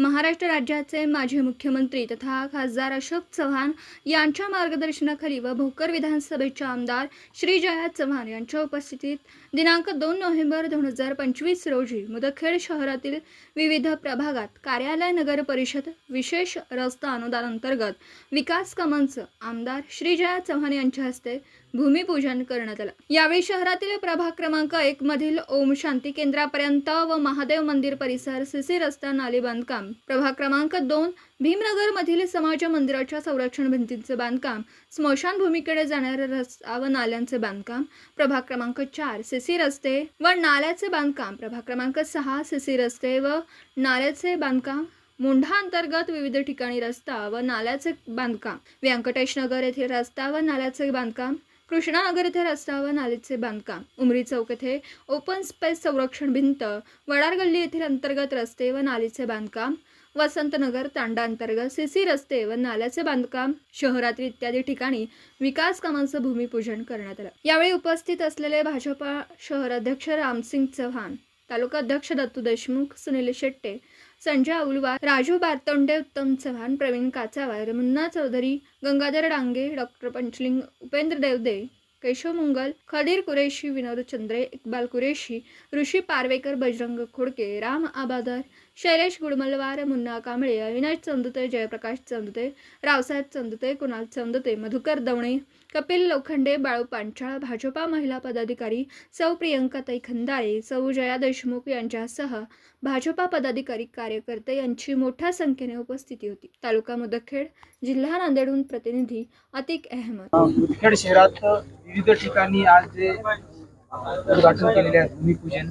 महाराष्ट्र राज्याचे माजी मुख्यमंत्री तथा खासदार अशोक चव्हाण यांच्या मार्गदर्शनाखाली व भोकर विधानसभेचे आमदार श्री जया चव्हाण यांच्या उपस्थितीत दिनांक दोन नोव्हेंबर दोन हजार पंचवीस रोजी मुदखेड शहरातील विविध प्रभागात कार्यालय नगर परिषद विशेष रस्ता अनुदान अंतर्गत विकास कामांचं आमदार श्री जया चव्हाण यांच्या हस्ते भूमिपूजन करण्यात आलं. यावेळी शहरातील प्रभाग क्रमांक एक मधील ओम शांती केंद्रापर्यंत व महादेव मंदिर परिसर सीसी रस्ता नाले बांधकाम. प्रभाग क्रमांक दोन भीमनगर मधील समाज मंदिराच्या संरक्षण भिंतींचे बांधकाम. स्मशानभूमीकडे जाणाऱ्या रस्ता व नाल्यांचे बांधकाम. प्रभाग क्रमांक चार सीसी रस्ते व नाल्याचे बांधकाम. प्रभाग क्रमांक सहा सीसी रस्ते व नाल्याचे बांधकाम. मुंढा अंतर्गत विविध ठिकाणी रस्ता व नाल्याचे बांधकाम. व्यंकटेश नगर येथील रस्ता व नाल्याचे बांधकाम. कृष्णानगर येथे रस्ता व नालीचे बांधकाम उमरी चौक येथे ओपन स्पेस संरक्षण भिंत वडार गल्ली येथील अंतर्गत रस्ते व नालीचे बांधकाम वसंतनगर तांडा अंतर्गत सीसी रस्ते व नाल्याचे बांधकाम शहरातील इत्यादी ठिकाणी विकास कामांचं भूमिपूजन करण्यात आलं. यावेळी उपस्थित असलेले भाजपा शहराध्यक्ष रामसिंग चव्हाण तालुका अध्यक्ष दत्तू देशमुख सुनील शेट्टे संजय औलवार राजू बारतोंडे उत्तम चव्हाण प्रवीण काचावार मुन्ना चौधरी गंगाधर डांगे डॉक्टर पंचलिंग उपेंद्र देवदे केशव मुंगल खदीर कुरेशी विनोद चंद्रे इक्बाल कुरेशी ऋषी पारवेकर बजरंग खोडके राम आबादर शैलेश गुडमलवार मुन्ना कांबळे अविनाश चंदुते जयप्रकाश चंदुते रावसाहेब चंदुते कुणाल चंदुते मधुकर दवणे कपिल लोखंडे बाळू पांचाळ भाजपा महिला पदाधिकारी सौ प्रियंकाताई खंदाळे सौ जया देशमुख यांच्यासह भाजपा पदाधिकारी कार्यकर्ते यांची मोठ्या संख्येने उपस्थिती होती. तालुका मुदखेड जिल्हा नांदेडहून प्रतिनिधी अतिक अहमद. मुदखेड शहरात विविध ठिकाणी आज जे उद्घाटन केलेले आहे भूमिपूजन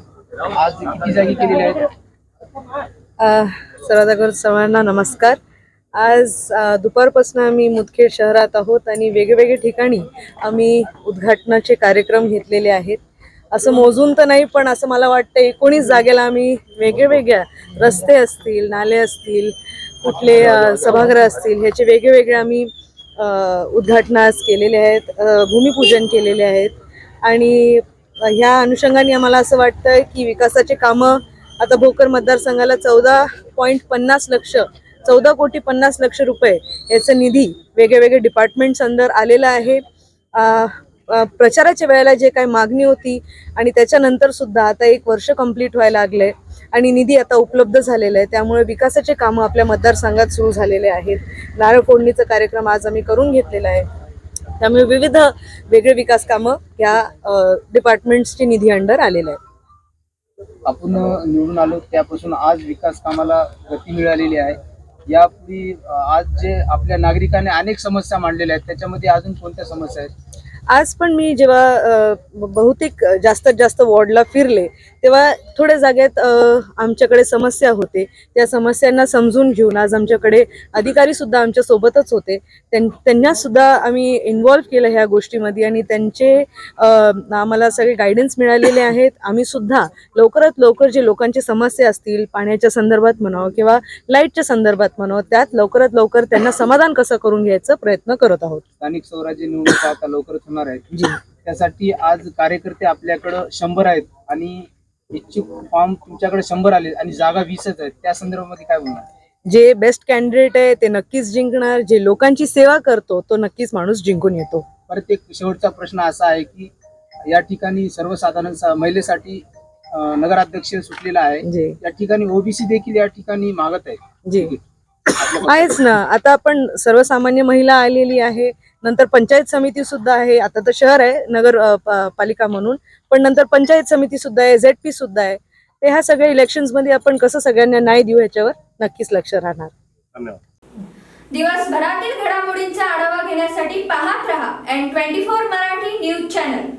आज किती जागी केलेले आहेत? अ, सर्वांना सर्वांना नमस्कार. आज दुपारपासून आम्ही मुदखेड शहरात आहोत आणि वेगवेगळ्या ठिकाणी आम्ही उद्घाटनाचे कार्यक्रम घेतलेले आहेत. असं मोजून तर नाही पण असं मला वाटतं एकोणीस जागेला आम्ही वेगळ्या रस्ते असतील नाले असतील कुठले सभागृह असतील ह्याचे वेगवेगळे आम्ही उद्घाटनास आज केलेले आहेत भूमिपूजन केलेले आहेत. आणि ह्या अनुषंगाने आम्हाला असं वाटतं की विकासाचे कामं आता भोकर मतदारसंघाला चौदा पॉईंट पन्नास लक्ष चौदा कोटी पन्नास लक्ष रुपये याचा निधी वेगळे वेगळे डिपार्टमेंट्स अंदर आलेला आहे. प्रचाराच्या वेळेला जे काही मागणी होती आणि त्याच्यानंतर सुद्धा आता एक वर्ष कंप्लीट व्हायला लागलंय आणि निधी आता उपलब्ध झालेला आहे. त्यामुळे विकासाचे कामं आपल्या मतदारसंघात सुरू झालेले आहेत. नारळ फोडणीचा कार्यक्रम आज आम्ही करून घेतलेला आहे. त्यामुळे विविध वेगळे विकास कामं या डिपार्टमेंट्सची निधी अंडर आलेले आहेत. आपण निवडून आलो त्यापासून आज विकास कामाला गती मिळालेली आहे. यापूर्वी आज जे आपल्या नागरिकांनी अनेक समस्या मांडलेल्या आहेत त्याच्यामध्ये अजून कोणत्या समस्या आहेत? आज पण मी जेव्हा बहुतेक जास्तीत जास्त वॉर्डला फिरले तेव्हा थोड्या जागेत आमच्याकडे समस्या होते. त्या समस्यांना समजून घेऊन आज आमच्याकडे अधिकारी सुद्धा आमच्या सोबतच होते. त्यां- त्यांना सुद्धा आम्ही इन्व्हॉल्व केलं ह्या गोष्टीमध्ये आणि त्यांचे आम्हाला सगळे गायडन्स मिळालेले आहेत. आम्ही सुद्धा लवकरात लवकर जे लोकांची समस्या असतील पाण्याच्या संदर्भात म्हणावं किंवा लाईटच्या संदर्भात म्हणावं त्यात लवकरात लवकर त्यांना समाधान कसं करून घ्यायचं प्रयत्न करत आहोत. स्थानिक स्वराज्य निवडणुका आता लवकरच होणार आहेत जी. त्यासाठी आज कार्यकर्ते आपल्याकडं शंभर आहेत आणि इच्छुक फॉर्म तुमच्याकडे शंभर आले आणि जागा वीसच आहेत त्या संदर्भामध्ये काय बोलणार? जे बेस्ट कॅन्डिडेट आहे ते नक्कीच जिंकणार. जे लोकांची सेवा करतो तो नक्कीच माणूस जिंकून येतो. परत एक शेवटचा प्रश्न असा आहे की या ठिकाणी सर्वसाधारण सा- महिलेसाठी अं, नगराध्यक्ष सुटलेला आहे. जे. या ठिकाणी ओबीसी देखील या ठिकाणी मागत आहे. जी. आहेच ना. आता आपण सर्वसामान्य महिला आलेली आहे. नंतर पंचायत समिती सुद्धा आहे. आता तर शहर आहे नगर पालिका म्हणून. पण नंतर पंचायत समिती सुद्धा आहे झेड पी सुद्धा आहे. ते ह्या सगळ्या इलेक्शन्समध्ये आपण कसं सगळ्यांना न्याय देऊ ह्याच्यावर नक्कीच लक्ष राहणार. दिवसभरातील घडामोडींचा आढावा घेण्यासाठी पाहत रहा N twenty four Marathi news channel